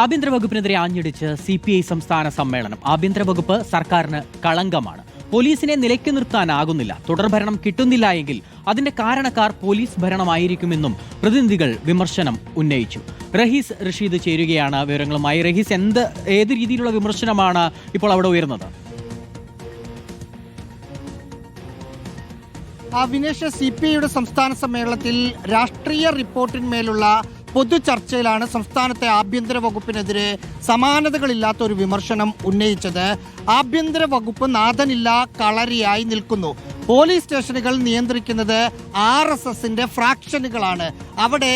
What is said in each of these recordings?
ആഭ്യന്തര വകുപ്പിനെതിരെ ആഞ്ഞടിച്ച് സി പി ഐ സംസ്ഥാന സമ്മേളനം. ആഭ്യന്തര വകുപ്പ് സർക്കാരിന് കളങ്കമാണ്. പോലീസിനെ നിലയ്ക്ക് നിർത്താനാകുന്നില്ല. തുടർഭരണം കിട്ടുന്നില്ല എങ്കിൽ അതിന്റെ കാരണക്കാർ പോലീസ് ഭരണമായിരിക്കുമെന്നും പ്രതിനിധികൾ വിമർശനം ഉന്നയിച്ചു. റഹീസ് റഷീദ് ചേരുകയാണ് വിവരങ്ങളുമായി. റഹീസ് എന്ത് ഏത് രീതിയിലുള്ള വിമർശനമാണ് ഇപ്പോൾ അവിടെ ഉയർന്നത് ആ വിനേഷ് സി പി ഐയുടെ സംസ്ഥാന സമ്മേളനത്തിൽ രാഷ്ട്രീയ റിപ്പോർട്ടിന്മേലുള്ള പൊതു ചർച്ചയിലാണ് സംസ്ഥാനത്തെ ആഭ്യന്തര വകുപ്പിനെതിരെ സമാനതകളില്ലാത്ത ഒരു വിമർശനം ഉന്നയിച്ചത്. ആഭ്യന്തര വകുപ്പ് നാഥനില്ല കളരിയായി നിൽക്കുന്നു. പോലീസ് സ്റ്റേഷനുകൾ നിയന്ത്രിക്കുന്നത് ആർ എസ് എസിന്റെ ഫ്രാക്ഷനുകളാണ്. അവിടെ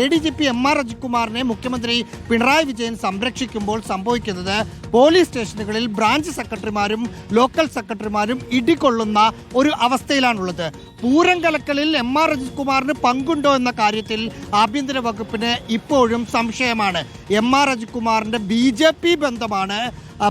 A D G P M R അജികുമാറിനെ മുഖ്യമന്ത്രി പിണറായി വിജയൻ സംരക്ഷിക്കുമ്പോൾ സംഭവിക്കുന്നത് പോലീസ് സ്റ്റേഷനുകളിൽ ബ്രാഞ്ച് സെക്രട്ടറിമാരും ലോക്കൽ സെക്രട്ടറിമാരും ഇടികൊള്ളുന്ന ഒരു അവസ്ഥയിലാണുള്ളത്. പൂരം കലക്കലിൽ എം ആർ അജിത്കുമാറിന് പങ്കുണ്ടോ എന്ന കാര്യത്തിൽ ആഭ്യന്തര വകുപ്പിന് ഇപ്പോഴും സംശയമാണ്. എം ആർ അജിത്കുമാറിന്റെ ബി ജെ പി ബന്ധമാണ്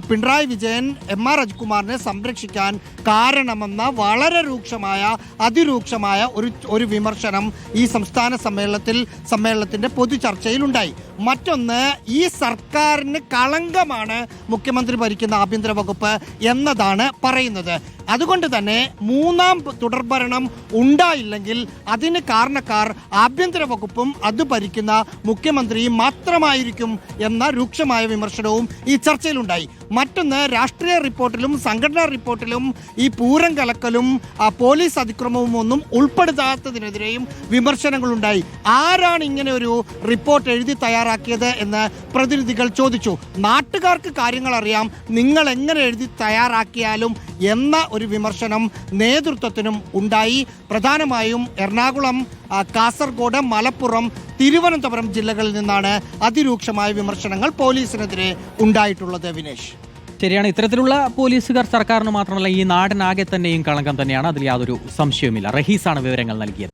പിണറായി വിജയൻ എം ആർ രാജ്കുമാറിനെ സംരക്ഷിക്കാൻ കാരണമെന്ന വളരെ രൂക്ഷമായ അതിരൂക്ഷമായ ഒരു ഒരു വിമർശനം ഈ സംസ്ഥാന സമ്മേളനത്തിൽ സമ്മേളനത്തിന്റെ പൊതു ചർച്ചയിലുണ്ടായി മറ്റൊന്ന് ഈ സർക്കാരിന് കളങ്കമാണ് മുഖ്യമന്ത്രി ഭരിക്കുന്ന ആഭ്യന്തര വകുപ്പ് എന്നതാണ് പറയുന്നത്. അതുകൊണ്ട് തന്നെ മൂന്നാം തുടർഭരണം ഉണ്ടായില്ലെങ്കിൽ അതിന് കാരണക്കാർ ആഭ്യന്തര വകുപ്പും അത് ഭരിക്കുന്ന മുഖ്യമന്ത്രിയും മാത്രമായിരിക്കും എന്ന രൂക്ഷമായ വിമർശനവും ഈ ചർച്ചയിലുണ്ടായി. മറ്റൊന്ന് രാഷ്ട്രീയ റിപ്പോർട്ടിലും സംഘടനാ റിപ്പോർട്ടിലും ഈ പൂരം കലക്കലും പോലീസ് അതിക്രമവും ഒന്നും ഉൾപ്പെടുത്താത്തതിനെതിരെയും വിമർശനങ്ങളുണ്ടായി. ആരാണ് ഇങ്ങനെ ഒരു റിപ്പോർട്ട് എഴുതി തയ്യാറാക്കിയത് എന്ന് പ്രതിനിധികൾ ചോദിച്ചു. നാട്ടുകാർക്ക് കാര്യങ്ങൾ അറിയാം നിങ്ങൾ എങ്ങനെ എഴുതി തയ്യാറാക്കിയാലും എന്ന ഒരു വിമർശനം നേതൃത്വത്തിനും ഉണ്ടായി. പ്രധാനമായും എറണാകുളം കാസർഗോഡ് മലപ്പുറം തിരുവനന്തപുരം ജില്ലകളിൽ നിന്നാണ് അതിരൂക്ഷമായ വിമർശനങ്ങൾ പോലീസിനെതിരെ ഉണ്ടായിട്ടുള്ളത് വിനേഷ്. ശരിയാണ്. ഇത്തരത്തിലുള്ള പോലീസുകാർ സർക്കാരിന് മാത്രമല്ല ഈ നാടിനാകെ തന്നെയും കളങ്കം തന്നെയാണ്. അതിൽ യാതൊരു സംശയവുമില്ല. റഹീസാണ് വിവരങ്ങൾ നൽകിയത്.